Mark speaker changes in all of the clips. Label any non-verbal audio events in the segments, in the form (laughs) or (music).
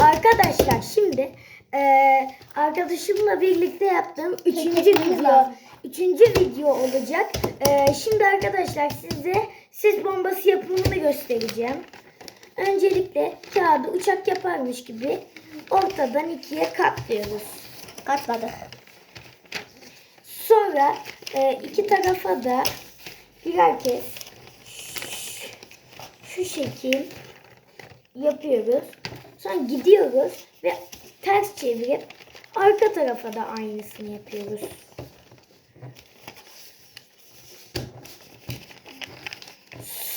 Speaker 1: Arkadaşlar şimdi eee, arkadaşımla birlikte yaptığım üçüncü video üçüncü video olacak. Eee, şimdi arkadaşlar size sis bombası yapımını göstereceğim. Öncelikle kağıdı uçak yaparmış gibi ortadan ikiye katlıyoruz.
Speaker 2: Katladık.
Speaker 1: Sonra eee, iki tarafa da birer kez şu şekil yapıyoruz. Sonra gidiyoruz ve ters çevirip arka tarafa da aynısını yapıyoruz.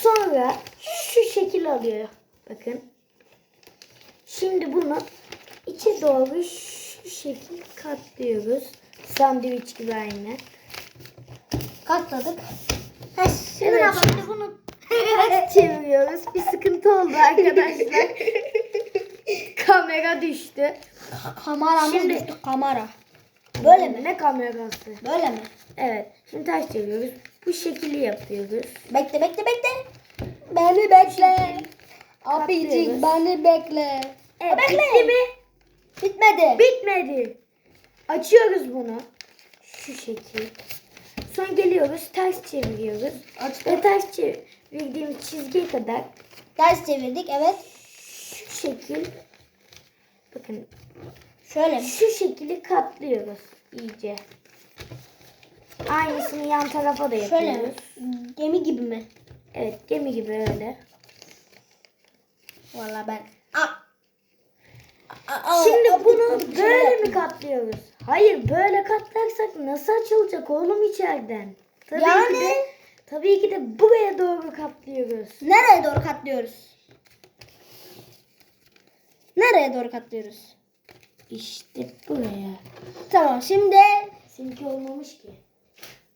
Speaker 1: Sonra şu şekil alıyor. Bakın. Şimdi bunu içe doğru şu şekil katlıyoruz. Sandviç gibi aynı.
Speaker 2: Katladık. Ha, şimdi
Speaker 1: Evet, bunu ters çeviriyoruz. Bir sıkıntı oldu arkadaşlar. Kamera düştü.
Speaker 2: Kameramız
Speaker 1: Şimdi-
Speaker 2: düştü kamera.
Speaker 1: Böyle mi? Ne kamerası?
Speaker 2: Böyle mi?
Speaker 1: Evet. Şimdi ters çeviriyoruz. Bu şekili yapıyoruz.
Speaker 2: Bekle bekle bekle. Beni bekle.
Speaker 1: Katlıyoruz.
Speaker 2: Abicik beni bekle.
Speaker 1: Evet.
Speaker 2: Bekle.
Speaker 1: Bitti mi?
Speaker 2: Bitmedi.
Speaker 1: Bitmedi. Açıyoruz bunu. Şu şekil. Sonra geliyoruz. Ters çeviriyoruz.
Speaker 2: Açtık.
Speaker 1: Ve ters çevirdiğimiz çizgiye kadar
Speaker 2: Ters çevirdik evet.
Speaker 1: şu şekil bakın
Speaker 2: Şöyle
Speaker 1: şu şekili katlıyoruz iyice. Aynısını yan tarafa da
Speaker 2: Şöyle
Speaker 1: yapıyoruz.
Speaker 2: mi? Gemi gibi mi?
Speaker 1: Evet gemi gibi öyle.
Speaker 2: Vallahi ben. Aa. Aa,
Speaker 1: Şimdi
Speaker 2: aa,
Speaker 1: bunu
Speaker 2: bir şey
Speaker 1: böyle mi katlıyoruz? Hayır böyle katlarsak nasıl açılacak oğlum içeriden? Tabii
Speaker 2: Yani?
Speaker 1: ki de, tabii ki de buraya doğru katlıyoruz.
Speaker 2: Nereye doğru katlıyoruz? Nereye doğru katlıyoruz?
Speaker 1: İşte buraya.
Speaker 2: Tamam şimdi
Speaker 1: Seninki olmamış ki.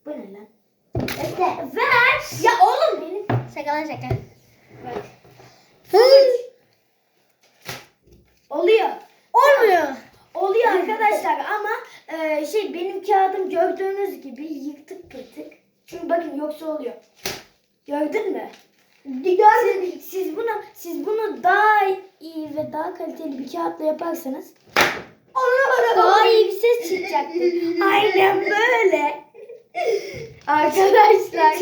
Speaker 1: Bu ne lan?
Speaker 2: bekle.
Speaker 1: Ver. Ya oğlum benim.
Speaker 2: Şaka lan şaka.
Speaker 1: Oluyor.
Speaker 2: Olmuyor.
Speaker 1: Oluyor arkadaşlar ama e, şey benim kağıdım gördüğünüz gibi yırtık pırtık. Çünkü bakın yoksa oluyor. Gördün mü? Siz, siz bunu siz bunu daha iyi ve daha kaliteli bir kağıtla yaparsanız daha iyi bir ses çıkacaktır. Aynen böyle. (laughs) Arkadaşlar.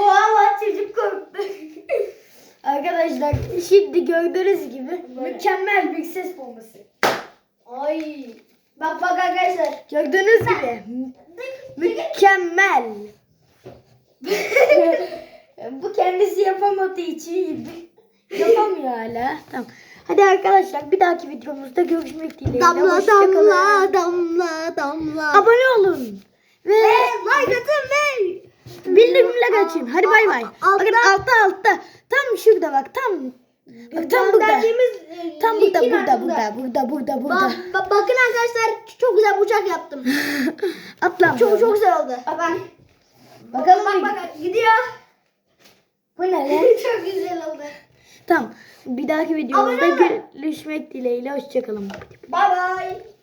Speaker 1: o Allah çocuk korktu. (laughs) Arkadaşlar şimdi gördüğünüz gibi mükemmel bir ses bombası.
Speaker 2: Ay. Bak bak arkadaşlar.
Speaker 1: Gördüğünüz gibi mü- mükemmel. (laughs) Bu kendisi yapamadığı için yapamıyor hala. Tamam. Hadi arkadaşlar bir dahaki videomuzda görüşmek dileğiyle.
Speaker 2: Damla damla damla damla.
Speaker 1: Abone olun. Ve
Speaker 2: like atın ve
Speaker 1: bildirimleri açın. Hadi bay bay. Bakın altta altta. Tam şurada bak tam. Bak tam burada.
Speaker 2: E,
Speaker 1: Tam burada burada burada burada burada burada.
Speaker 2: Ba- ba- bakın arkadaşlar çok güzel uçak yaptım. (laughs)
Speaker 1: Atla.
Speaker 2: çok çok güzel oldu. Bak.
Speaker 1: Bakalım
Speaker 2: bak bak gidiyor.
Speaker 1: Bu ne lan? (laughs)
Speaker 2: çok güzel oldu.
Speaker 1: Tamam. Bir dahaki videomuzda görüşmek dileğiyle. Hoşçakalın.
Speaker 2: Bye bye.